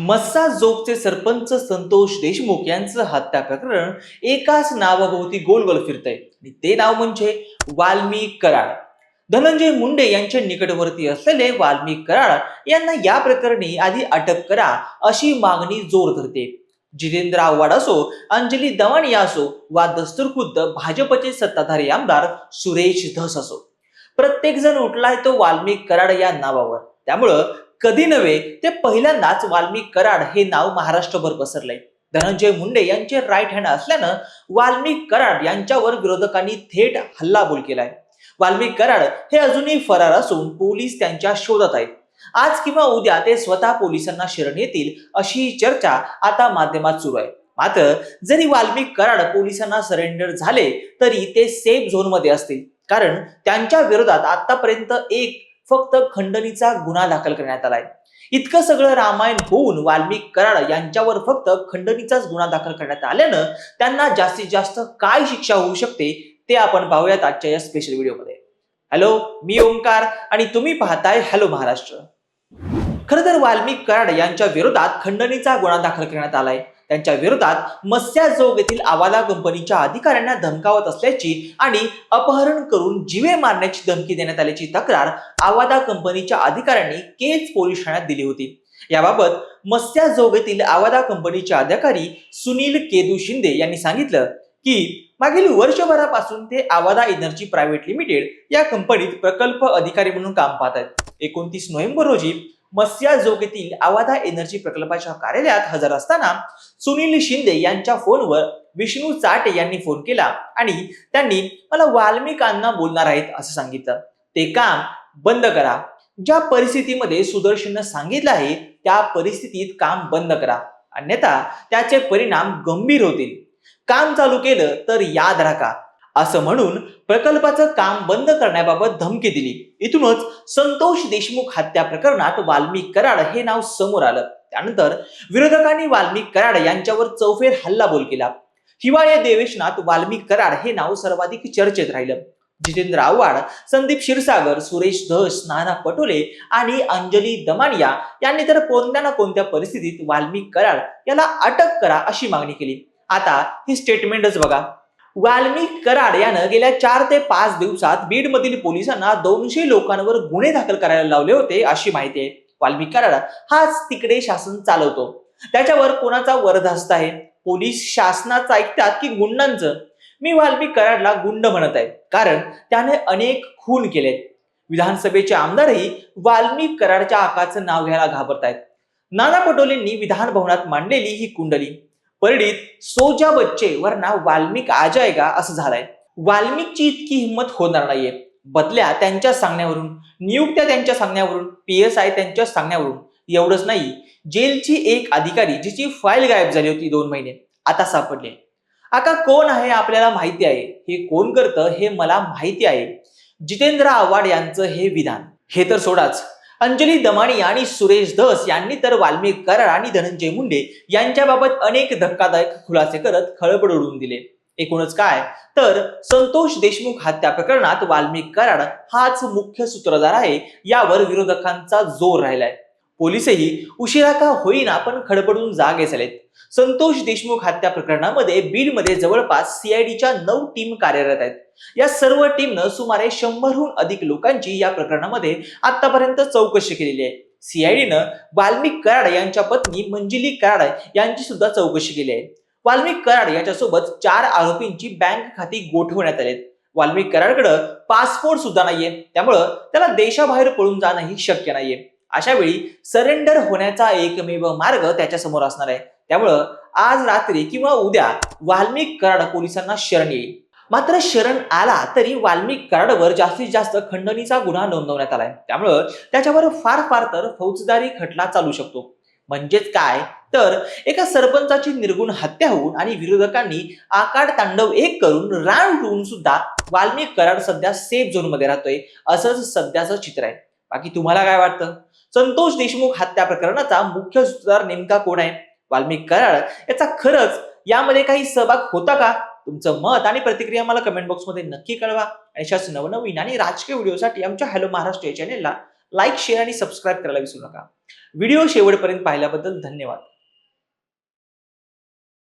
मस्सा जोगचे सरपंच संतोष देशमुख यांचं हत्या प्रकरण एकाच नावाभोवती गोल गोल फिरतंय. आणि ते नाव म्हणजे वाल्मिक कराड. धनंजय मुंडे यांच्या निकटवर्ती असलेले वाल्मिक कराड यांना या प्रकरणी आधी अटक करा अशी मागणी जोर धरते. जितेंद्र आव्हाड असो अंजली दवाणी असो वा दस्तूरखुद्द भाजपचे सत्ताधारी आमदार सुरेश धस असो. प्रत्येक जण उठलाय तो वाल्मिक कराड या नावावर. त्यामुळं कधी नव्हे ते पहिल्यांदाच वाल्मिक कराड हे नाव महाराष्ट्रभर पसरलंय. धनंजय मुंडे यांचे राईट हँड असल्यानं वाल्मिक कराड यांच्यावर विरोधकांनी थेट हल्लाबोल केलाय. वाल्मिक कराड हे अजूनही फरार असून पोलीस त्यांच्या शोधात आहेत. आज किंवा उद्या ते स्वतः पोलिसांना शरण येतील अशी चर्चा आता माध्यमात सुरू आहे. मात्र जरी वाल्मिक कराड पोलिसांना सरेंडर झाले तरी ते सेफ झोनमध्ये असतील. कारण त्यांच्या विरोधात आतापर्यंत एक फक्त खंडणीचा गुन्हा दाखल करण्यात आलाय. इतकं सगळं रामायण होऊन वाल्मिक कराड यांच्यावर फक्त खंडणीचाच गुन्हा दाखल करण्यात आल्यानं त्यांना जास्तीत जास्त काय शिक्षा होऊ शकते ते आपण पाहूयात आजच्या या स्पेशल व्हिडिओमध्ये हॅलो मी ओंकार आणि तुम्ही पाहताय हॅलो महाराष्ट्र. खरं तर वाल्मिक कराड यांच्या विरोधात खंडणीचा गुन्हा दाखल करण्यात आलाय. त्यांच्या विरोधात मस्याजोग येथील आवाला कंपनीच्या अधिकाऱ्यांना धमकावत असल्याची आणि अपहरण करून जीवे मारण्याची धमकी देण्यात आल्याची तक्रार आवादा कंपनीच्या अधिकाऱ्यांनी केज पोलीस ठाण्यात दिली होती. याबाबत मस्याजोग येथील आवादा कंपनीचे अधिकारी सुनील केदू शिंदे यांनी सांगितलं की मागील वर्षभरापासून ते आवादा एनर्जी प्रायव्हेट लिमिटेड या कंपनीत प्रकल्प अधिकारी म्हणून काम पाहत आहेत. एकोणतीस नोव्हेंबर रोजी मस्या जोगेतील आवाधा एनर्जी प्रकल्पाच्या कार्यालयात हजर असताना सुनील शिंदे यांच्या फोनवर विष्णू चाटे यांनी फोन केला आणि त्यांनी मला वाल्मिकांना बोलणार आहेत असं सांगितलं. ते काम बंद करा. ज्या परिस्थितीमध्ये सुदर्शननं सांगितलं आहे त्या परिस्थितीत काम बंद करा. अन्यथा त्याचे परिणाम गंभीर होतील. काम चालू केलं तर याद राखा. असं म्हणून प्रकल्पाचं काम बंद करण्याबाबत धमकी दिली. इथूनच संतोष देशमुख हत्या प्रकरणात वाल्मिक कराड हे नाव समोर आलं. त्यानंतर विरोधकांनी वाल्मिक कराड यांच्यावर चौफेर हल्लाबोल केला. हिवाळी अधिवेशनात वाल्मिक कराड हे नाव सर्वाधिक चर्चेत राहिलं. जितेंद्र आव्हाड संदीप क्षीरसागर सुरेश धस नाना पटोले आणि अंजली दमानिया यांनी तर कोणत्या ना कोणत्या परिस्थितीत वाल्मिक कराड याला अटक करा अशी मागणी केली. आता ही स्टेटमेंटच बघा. वाल्मिक कराड यानं गेल्या चार ते पाच दिवसात बीडमधील पोलिसांना दोनशे लोकांवर गुन्हे दाखल करायला लावले होते अशी माहिती आहे. वाल्मिक कराड हाच तिकडे शासन चालवतो. त्याच्यावर कोणाचा वरदहस्त आहे? पोलीस शासनाचं ऐकतात की गुंडांचं? मी वाल्मिक कराडला गुंड म्हणत आहे. कारण त्याने अनेक खून केलेत. विधानसभेचे आमदारही वाल्मिक कराडच्या आकाचं नाव घ्यायला घाबरत आहेत नाना पटोलेंनी विधान भवनात मांडलेली ही कुंडली. परडीत सोजा बच्चे वर नाव वाल्मिक आ जायगा असं झालंय. वाल्मिकची इतकी हिंमत होणार नाहीये. बदल्या त्यांच्या सांगण्यावरून नियुक्त्या त्यांच्या सांगण्यावरून पी एस आय त्यांच्या सांगण्यावरून एवढंच नाही. जेलची एक अधिकारी जिची फाईल गायब झाली होती दोन महिने आता सापडले. आता कोण आहे आपल्याला माहिती आहे? हे कोण करतं हे मला माहिती आहे. जितेंद्र आव्हाड यांचं हे विधान. हे तर सोडाच. अंजली दमाणी आणि सुरेश धस यांनी तर वाल्मिक कराड आणि धनंजय मुंडे यांच्याबाबत अनेक धक्कादायक खुलासे करत खळबळ उडवून दिले. एकूणच काय? तर संतोष देशमुख हत्या प्रकरणात वाल्मिक कराड हाच मुख्य सूत्रधार आहे यावर विरोधकांचा जोर राहिलाय. पोलिसही उशिरा का होईना पण खडबडून जागे झालेत संतोष देशमुख हत्या प्रकरणामध्ये बीडमध्ये जवळपास सीआयडीच्या नऊ टीम कार्यरत आहेत. या सर्व टीमनं सुमारे शंभरहून अधिक लोकांची या प्रकरणामध्ये आतापर्यंत चौकशी केलेली आहे. सीआयडीनं वाल्मिक कराड यांच्या पत्नी मंजिली कराड यांची सुद्धा चौकशी केली आहे. वाल्मिक कराड यांच्यासोबत चार आरोपींची बँक खाती गोठवण्यात आलेत. वाल्मिक कराडकडं पासपोर्ट सुद्धा नाहीये. त्यामुळं त्याला देशाबाहेर पळून जाणंही शक्य नाहीये. अशा वेळी सरेंडर होण्याचा एकमेव मार्ग त्याच्यासमोर असणार आहे. त्यामुळं आज रात्री किंवा उद्या वाल्मिक कराड पोलिसांना शरण येईल. मात्र शरण आला तरी वाल्मिक कराडवर जास्तीत जास्त खंडणीचा गुन्हा नोंदवण्यात आलाय. त्यामुळं त्याच्यावर फार फार तर फौजदारी खटला चालू शकतो. म्हणजेच काय? तर एका सरपंचाची निर्गुण हत्या होऊन आणि विरोधकांनी आकाड तांडव एक करून रान उठवून सुद्धा वाल्मिक कराड सध्या सेफ झोनमध्ये राहतोय. असंच सध्याचं चित्र आहे. बाकी तुम्हाला काय वाटतं? संतोष देशमुख हत्या प्रकरणाचा मुख्य सूत्रधार नेमका कोण आहे? वाल्मिक कराड. याचा खरंच यामध्ये काही सहभाग होता का? तुमचं मत आणि प्रतिक्रिया मला कमेंट बॉक्समध्ये नक्की कळवा. आणि अशाच नवनवीन आणि राजकीय व्हिडिओसाठी आमच्या हॅलो महाराष्ट्र या चॅनेलला लाईक शेअर आणि सबस्क्राईब करायला विसरू नका. व्हिडिओ शेवटपर्यंत पाहिल्याबद्दल धन्यवाद.